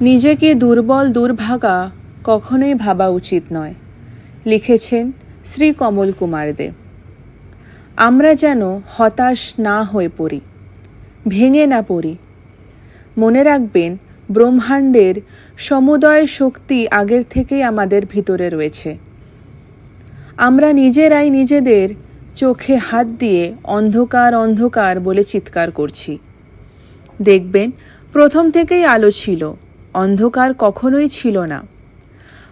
নিজেকে দুর্বল দুর্ভাগা কখনোই ভাবা উচিত নয়, লিখেছেন শ্রী কমল কুমার দে আমরা যেন হতাশ না হয়ে পড়ি, ভেঙে না পড়ি। মনে রাখবেন, ব্রহ্মাণ্ডের সমুদয় শক্তি আগের থেকেই আমাদের ভিতরে রয়েছে। আমরা নিজেরাই নিজেদের চোখে হাত দিয়ে অন্ধকার অন্ধকার বলে চিৎকার করছি। দেখবেন, প্রথম থেকেই আলো ছিল অন্ধকার কখনোই ছিল না।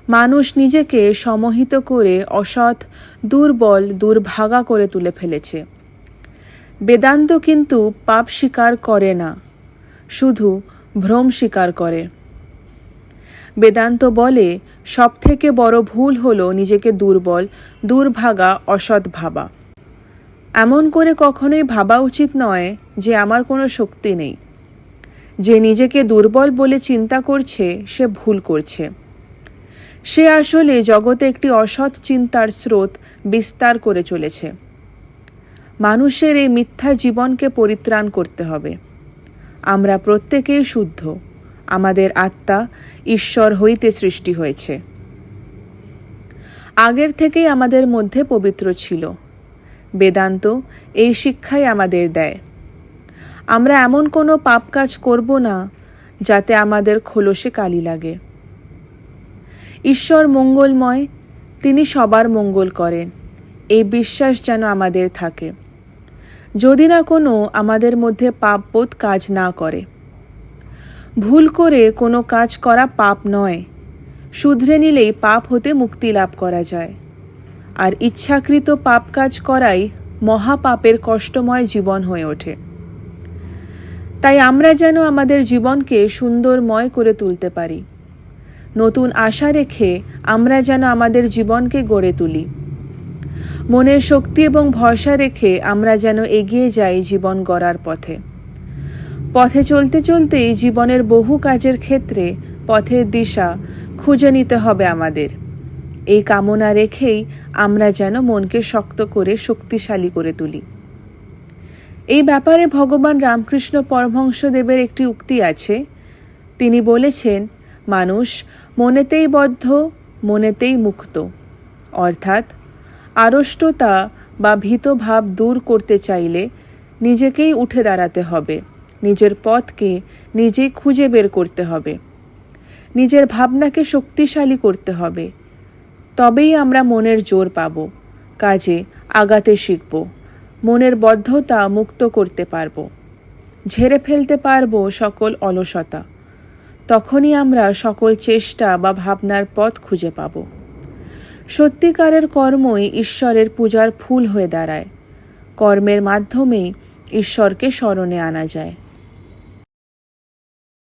মানুষ নিজেকে সমহিত করে অসৎ, দুর্বল, দুর্ভাগা করে তুলে ফেলেছে। বেদান্ত কিন্তু পাপ স্বীকার করে না, শুধু ভ্রম স্বীকার করে। বেদান্ত বলে সব থেকে বড় ভুল হলো নিজেকে দুর্বল, দুর্ভাগা, অসৎ ভাবা। এমন করে কখনোই ভাবা উচিত নয় যে আমার কোনো শক্তি নেই। যে নিজেকে দুর্বল বলে চিন্তা করছে, সে ভুল করছে। সে আসলে জগতে একটি অসৎ চিন্তার স্রোত বিস্তার করে চলেছে। মানুষের এই মিথ্যা জীবনকে পরিত্রাণ করতে হবে। আমরা প্রত্যেকেই শুদ্ধ, আমাদের আত্মা ঈশ্বর হইতে সৃষ্টি হয়েছে। আগের থেকেই আমাদের মধ্যে পবিত্র ছিল। বেদান্ত এই শিক্ষাই আমাদের দেয়। আমরা এমন কোনো পাপ কাজ করব না, যাতে আমাদের খোলসে কালি লাগে। ঈশ্বর মঙ্গলময়, তিনি সবার মঙ্গল করেন। এই বিশ্বাস যেন আমাদের থাকে। যদি না কোনো আমাদের মধ্যে পাপবোধ কাজ না করে। ভুল করে কোনো কাজ করা পাপ নয়। শুধরে নিলেই পাপ হতে মুক্তি লাভ করা যায়। আর ইচ্ছাকৃত পাপ কাজ করাই মহাপাপের কষ্টময় জীবন হয়ে ওঠে। তাই আমরা যেন আমাদের জীবনকে সুন্দরময় করে তুলতে পারি। নতুন আশা রেখে আমরা যেন আমাদের জীবনকে গড়ে তুলি। মনের শক্তি এবং ভরসা রেখে আমরা যেন এগিয়ে যাই জীবন গড়ার পথে। পথে চলতে চলতেই জীবনের বহু কাজের ক্ষেত্রে পথের দিশা খুঁজে নিতে হবে আমাদের। এই কামনা রেখেই আমরা যেন মনকে শক্ত করে শক্তিশালী করে তুলি। এই ব্যাপারে ভগবান রামকৃষ্ণ পরমহংসদেবের একটি উক্তি আছে। তিনি বলেছেন, মানুষ মনেতেই বদ্ধ, মনেতেই মুক্ত। অর্থাৎ আড়ষ্টতা বা ভীতভাব দূর করতে চাইলে নিজেকেই উঠে দাঁড়াতে হবে। নিজের পথকে নিজেই খুঁজে বের করতে হবে। নিজের ভাবনাকে শক্তিশালী করতে হবে। তবেই আমরা মনের জোর পাব, কাজে আগাতে শিখব। মনের বদ্ধতা মুক্ত করতে পারব। ঝেড়ে ফেলতে পারব সকল অলসতা। তখনই আমরা সকল চেষ্টা বা ভাবনার পথ খুঁজে পাব। সত্যিকারের কর্মই ঈশ্বরের পূজার ফুল হয়ে দাঁড়ায়। কর্মের মাধ্যমেই ঈশ্বরকে স্মরণে আনা যায়।